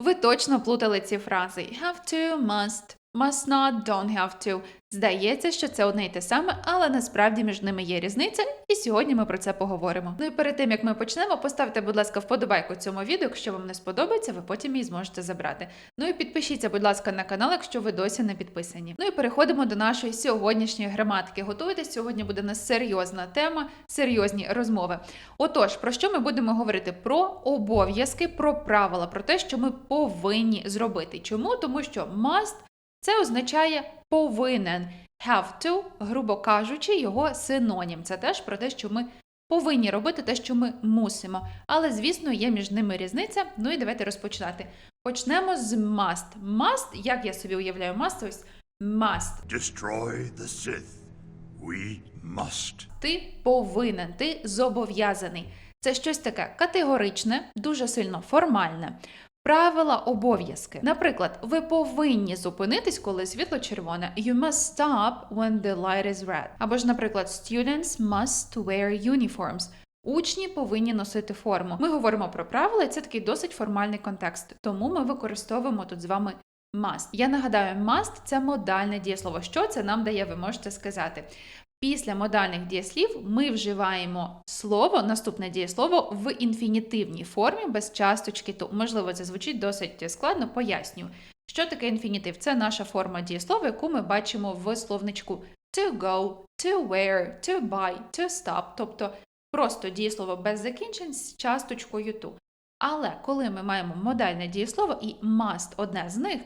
Ви точно плутали ці фрази. Have to, must, must not, don't have to. Здається, що це одне й те саме, але насправді між ними є різниця, і сьогодні ми про це поговоримо. Ну і перед тим як ми почнемо, поставте, будь ласка, вподобайку цьому відео. Якщо вам не сподобається, ви потім її зможете забрати. Ну і підпишіться, будь ласка, на канал, якщо ви досі не підписані. Ну і переходимо до нашої сьогоднішньої граматики. Готуйтесь, сьогодні буде нас серйозна тема, серйозні розмови. Отож, про що ми будемо говорити? Про обов'язки, про правила, про те, що ми повинні зробити. Чому? Тому що must це означає повинен. Have to, грубо кажучи, його синонім. Це теж про те, що ми повинні робити те, що ми мусимо. Але, звісно, є між ними різниця. Ну і давайте розпочинати. Почнемо з must. Must, як я собі уявляю, must ось must. Destroy the Sith. We must. Ти повинен, ти зобов'язаний. Це щось таке категоричне, дуже сильно формальне. Правила обов'язки. Наприклад, ви повинні зупинитись, коли світло червоне. You must stop when the light is red. Або ж, наприклад, students must wear uniforms. Учні повинні носити форму. Ми говоримо про правила, і це такий досить формальний контекст. Тому ми використовуємо тут з вами must. Я нагадаю, must – це модальне дієслово. Що це нам дає? Ви можете сказати. Після модальних дієслів ми вживаємо слово, наступне дієслово в інфінітивній формі без часточки ту. Можливо, це звучить досить складно, поясню. Що таке інфінітив? Це наша форма дієслова, яку ми бачимо в словничку to go, to wear, to buy, to stop, тобто просто дієслово без закінчень з часточкою ту. Але коли ми маємо модальне дієслово і must одне з них,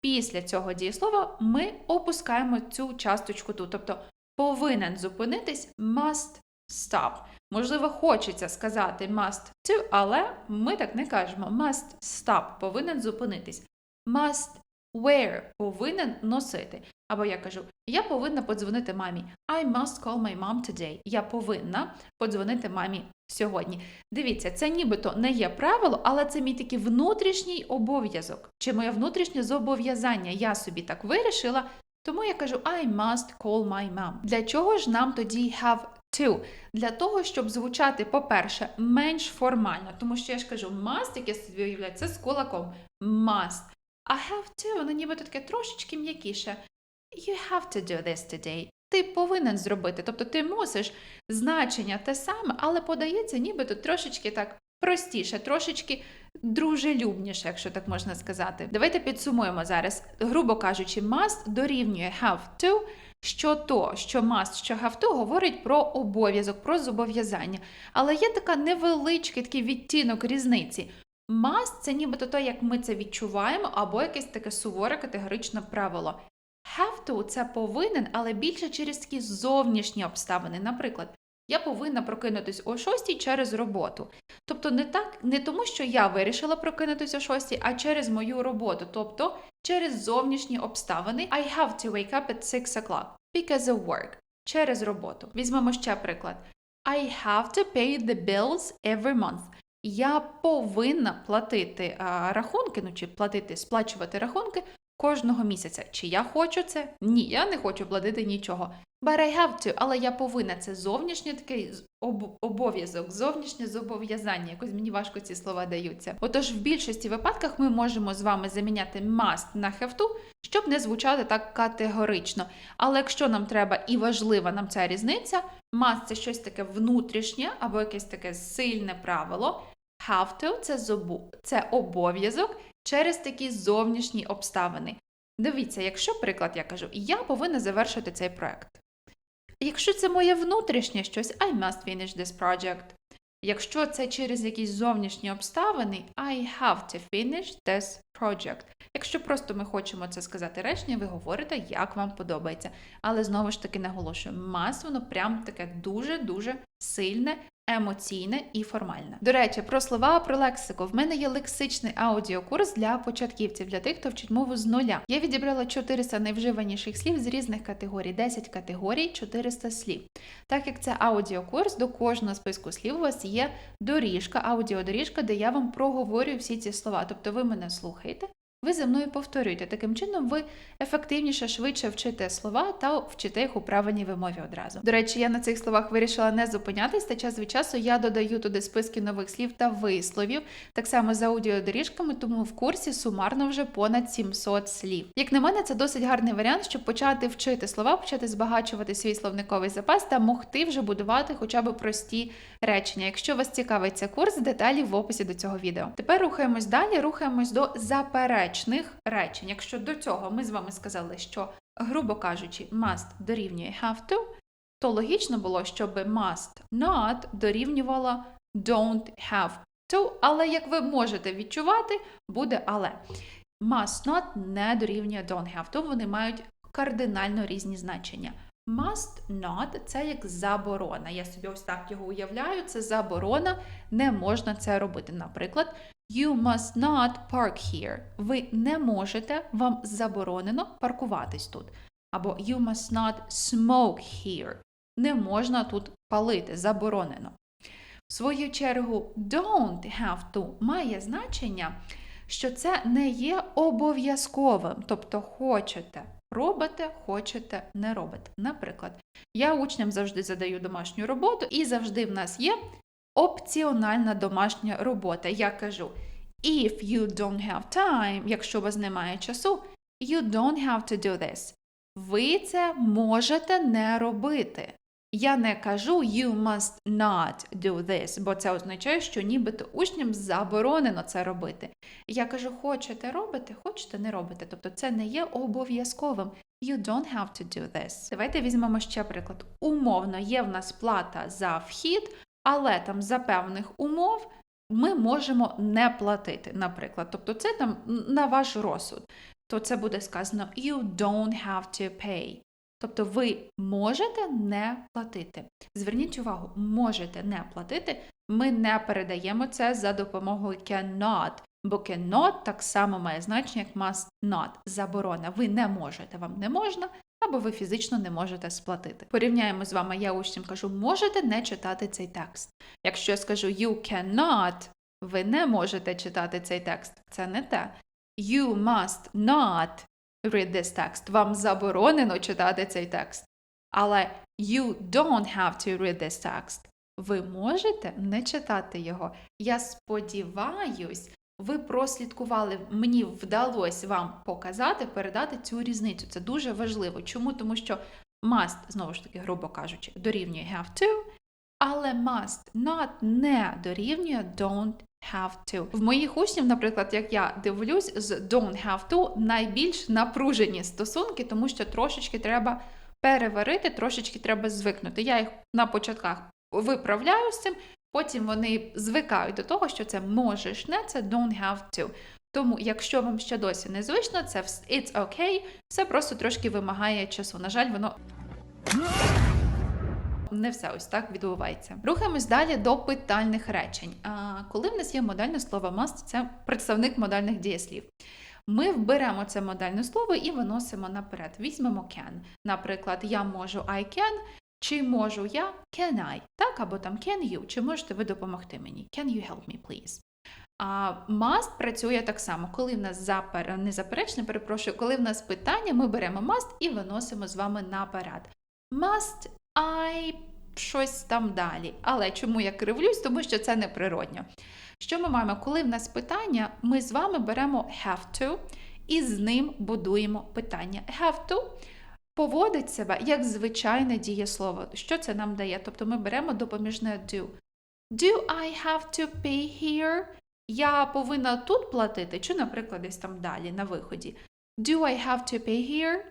після цього дієслова ми опускаємо цю часточку ту. Тобто повинен зупинитись must stop. Можливо, хочеться сказати must to, але ми так не кажемо. Must stop повинен зупинитись. Must wear повинен носити. Або я кажу, я повинна подзвонити мамі. I must call my mom today. Я повинна подзвонити мамі сьогодні. Дивіться, це нібито не є правило, але це мій такий внутрішній обов'язок. Чи моє внутрішнє зобов'язання. Я собі так вирішила, тому я кажу I must call my mom. Для чого ж нам тоді have to? Для того, щоб звучати, по-перше, менш формально, тому що я ж кажу must, яке собі уявляю, це з кулаком must. А have to, воно нібито таке трошечки м'якіше. You have to do this today. Ти повинен зробити, тобто ти мусиш значення те саме, але подається нібито трошечки так простіше, трошечки дружелюбніше, якщо так можна сказати. Давайте підсумуємо зараз. Грубо кажучи, must дорівнює have to, що то, що must, що have to говорить про обов'язок, про зобов'язання. Але є така невеличкий такий відтінок різниці. Must – це нібито то, як ми це відчуваємо, або якесь таке суворе категоричне правило. Have to – це повинен, але більше через такі зовнішні обставини. Наприклад, я повинна прокинутись о 6 через роботу. Тобто не так, не тому, що я вирішила прокинутися о 6, а через мою роботу, тобто через зовнішні обставини. I have to wake up at 6 o'clock because of work. Через роботу. Візьмемо ще приклад. I have to pay the bills every month. Я повинна платити а, рахунки, ну чи платити, сплачувати рахунки кожного місяця. Чи я хочу це? Ні, я не хочу платити нічого. But I have to, але я повинна. Це зовнішній такий об- обов'язок, зовнішнє зобов'язання. Якось мені важко ці слова даються. Отож, в більшості випадках ми можемо з вами заміняти must на have to, щоб не звучати так категорично. Але якщо нам треба і важлива нам ця різниця, must – це щось таке внутрішнє або якесь таке сильне правило. Have to – це, зобу... це обов'язок через такі зовнішні обставини. Дивіться, якщо приклад я кажу, я повинна завершити цей проект. Якщо це моє внутрішнє щось, I must finish this project. Якщо це через якісь зовнішні обставини, I have to finish this project. Якщо просто ми хочемо це сказати речення, ви говорите, як вам подобається. Але знову ж таки наголошую, must воно прям таке дуже-дуже сильне, емоційне і формальне. До речі, про слова, про лексику. В мене є лексичний аудіокурс для початківців, для тих, хто вчить мову з нуля. Я відібрала 400 найвживаніших слів з різних категорій, 10 категорій, 400 слів. Так як це аудіокурс, до кожного списку слів у вас є доріжка, аудіодоріжка, де я вам проговорюю всі ці слова. Тобто ви мене слухаєте, ви за мною повторюєте. Таким чином, ви ефективніше, швидше вчите слова та вчите їх у правильній вимові одразу. До речі, я на цих словах вирішила не зупинятись, та час від часу я додаю туди списки нових слів та висловів, так само за аудіодоріжками, тому в курсі сумарно вже понад 700 слів. Як на мене, це досить гарний варіант, щоб почати вчити слова, почати збагачувати свій словниковий запас та могти вже будувати хоча б прості речення. Якщо вас цікавить цей курс, деталі в описі до цього відео. Тепер рухаємось далі, рухаємось до заперечних речень. Якщо до цього ми з вами сказали, що, грубо кажучи, must дорівнює have to, то логічно було, щоб must not дорівнювало don't have to, але як ви можете відчувати, буде але. Must not не дорівнює don't have to, вони мають кардинально різні значення. Must not це як заборона. Я собі ось так його уявляю. Це заборона, не можна це робити. Наприклад, You must not park here. Ви не можете, вам заборонено паркуватись тут. Або You must not smoke here. Не можна тут палити, заборонено. В свою чергу, don't have to має значення, що це не є обов'язковим, тобто хочете робите, хочете не робите. Наприклад, я учням завжди задаю домашню роботу, і завжди в нас є опціональна домашня робота. Я кажу: if you don't have time, якщо у вас немає часу, you don't have to do this. Ви це можете не робити. Я не кажу you must not do this, бо це означає, що нібито учням заборонено це робити. Я кажу, хочете робити, хочете не робити. Тобто це не є обов'язковим. You don't have to do this. Давайте візьмемо ще приклад. Умовно, є в нас плата за вхід, але там за певних умов ми можемо не платити, наприклад. Тобто це там на ваш розсуд. То це буде сказано you don't have to pay. Тобто ви можете не платити. Зверніть увагу, можете не платити. Ми не передаємо це за допомогою cannot, бо cannot так само має значення, як must not, заборона. Ви не можете, вам не можна, або ви фізично не можете сплатити. Порівняємо з вами, я учням кажу, можете не читати цей текст. Якщо я скажу you cannot, ви не можете читати цей текст. Це не те. You must not read this text. Вам заборонено читати цей текст. Але you don't have to read this text. Ви можете не читати його. Я сподіваюсь, ви прослідкували, мені вдалося вам показати, передати цю різницю. Це дуже важливо. Чому? Тому що must, знову ж таки, грубо кажучи, дорівнює have to, але must not не дорівнює don't have to. В моїх учнів, наприклад, як я дивлюсь, з don't have to найбільш напружені стосунки, тому що трошечки треба переварити, трошечки треба звикнути. Я їх на початках виправляю з цим, потім вони звикають до того, що це можеш не, це don't have to. Тому, якщо вам ще досі не звично, це it's okay, все просто трошки вимагає часу. На жаль, воно не все ось так відбувається. Рухаємось далі до питальних речень. А, коли в нас є модальне слово must, це представник модальних дієслів. Ми вберемо це модальне слово і виносимо наперед. Візьмемо can. Наприклад, я можу I can, чи можу я can I, так, або там can you, чи можете ви допомогти мені? Can you help me, please? А must працює так само. Коли в нас запер... не заперечне, перепрошую, коли в нас питання, ми беремо must і виносимо з вами наперед. Must I щось там далі. Але чому я кривлюсь? Тому що це неприродньо. Що ми маємо? Коли в нас питання, ми з вами беремо have to і з ним будуємо питання. Have to поводить себе як звичайне дієслово. Що це нам дає? Тобто ми беремо допоміжне do. Do I have to pay here? Я повинна тут платити, чи, наприклад, десь там далі на виході. Do I have to pay here?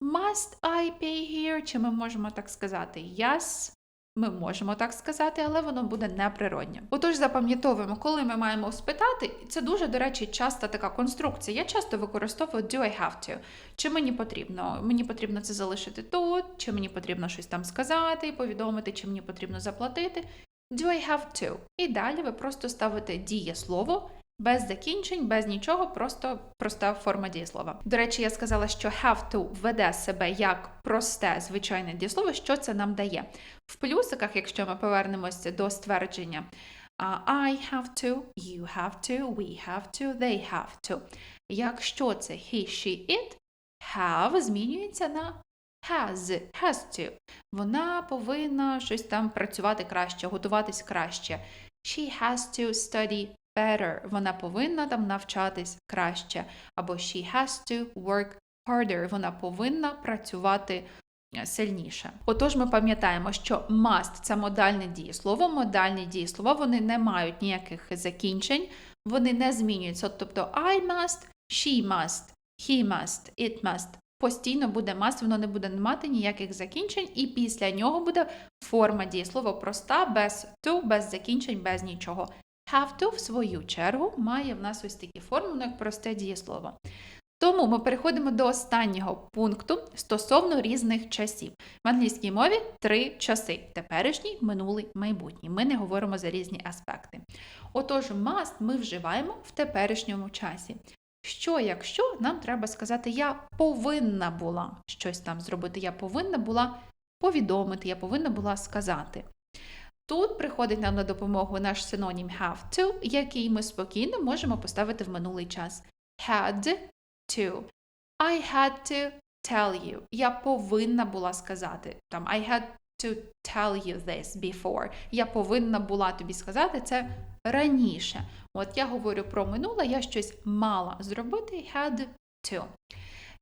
Must I pay here? Чи ми можемо так сказати? Yes. Ми можемо так сказати, але воно буде неприроднє. Отож, запам'ятовуємо, коли ми маємо спитати, це дуже, до речі, часта така конструкція. Я часто використовую do I have to. Чи мені потрібно? Мені потрібно це залишити тут, чи мені потрібно щось там сказати, повідомити, чи мені потрібно заплатити. Do I have to? І далі ви просто ставите дієслово без закінчень, без нічого, просто проста форма дієслова. До речі, я сказала, що have to веде себе як просте звичайне дієслово. Що це нам дає? В плюсиках, якщо ми повернемося до ствердження, I have to, you have to, we have to, they have to. Якщо це he, she, it, have змінюється на has, has to. Вона повинна щось там працювати краще, готуватись краще. She has to study better. Вона повинна там навчатись краще. Або she has to work harder. Вона повинна працювати е, сильніше. Отож, ми пам'ятаємо, що must – це модальне дієслово. Модальні дієслова вони не мають ніяких закінчень, вони не змінюються. Тобто I must, she must, he must, it must. Постійно буде must, воно не буде мати ніяких закінчень, і після нього буде форма дієслова проста, без to, без закінчень, без нічого. Have to, в свою чергу, має в нас ось такі форми, воно як просте дієслово. Тому ми переходимо до останнього пункту стосовно різних часів. В англійській мові три часи: теперішній, минулий, майбутній. Ми не говоримо за різні аспекти. Отож, must ми вживаємо в теперішньому часі. Що, якщо нам треба сказати, я повинна була щось там зробити, я повинна була повідомити, я повинна була сказати. Тут приходить нам на допомогу наш синонім have to, який ми спокійно можемо поставити в минулий час. Had to. I had to tell you. Я повинна була сказати. Там I had to tell you this before. Я повинна була тобі сказати це раніше. От я говорю про минуле, я щось мала зробити had to.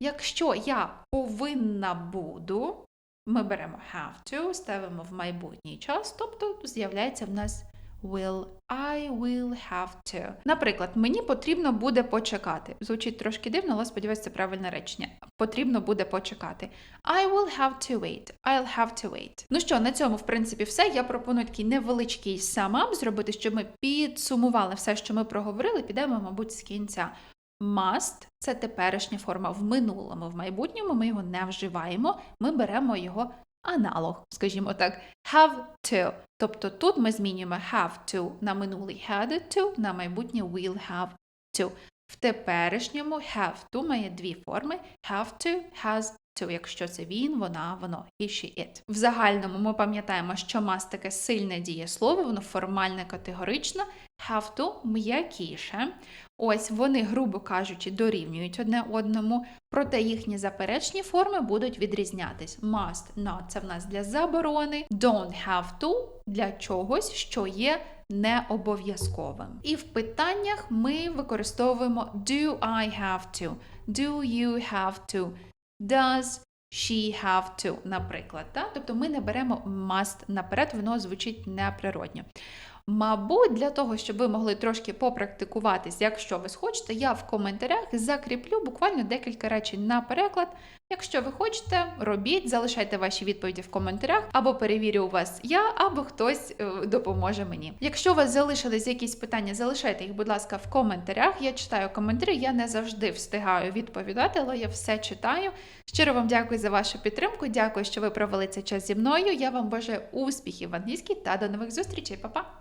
Якщо я повинна буду, ми беремо have to, ставимо в майбутній час, тобто з'являється в нас will. I will have to. Наприклад, мені потрібно буде почекати. Звучить трошки дивно, але сподіваюся, це правильне речення. Потрібно буде почекати. I will have to wait. I'll have to wait. Ну що, на цьому, в принципі, все. Я пропоную такий невеличкий самап зробити, щоб ми підсумували все, що ми проговорили. Підемо, мабуть, з кінця. Must – це теперішня форма в минулому, в майбутньому ми його не вживаємо, ми беремо його аналог, скажімо так, have to. Тобто тут ми змінюємо have to на минулий had to, на майбутнє will have to. В теперішньому have to має дві форми have to, has to. Якщо це він, вона, воно, he, she, it. В загальному ми пам'ятаємо, що must таке сильне дієслово, воно формальне, категорично, have to м'якіше. Ось вони, грубо кажучи, дорівнюють одне одному, проте їхні заперечні форми будуть відрізнятись. Must, not – це в нас для заборони, don't have to для чогось, що є не обов'язковим. І в питаннях ми використовуємо do I have to, do you have to, does she have to, наприклад. Так? Тобто ми не беремо must наперед, воно звучить неприродньо. Мабуть, для того, щоб ви могли трошки попрактикуватись, якщо ви схочете, я в коментарях закріплю буквально декілька речень на переклад. Якщо ви хочете, робіть, залишайте ваші відповіді в коментарях, або перевірю вас я, або хтось е, допоможе мені. Якщо у вас залишились якісь питання, залишайте їх, будь ласка, в коментарях. Я читаю коментарі, я не завжди встигаю відповідати, але я все читаю. Щиро вам дякую за вашу підтримку. Дякую, що ви провели цей час зі мною. Я вам бажаю успіхів в англійській та до нових зустрічей, Па-па!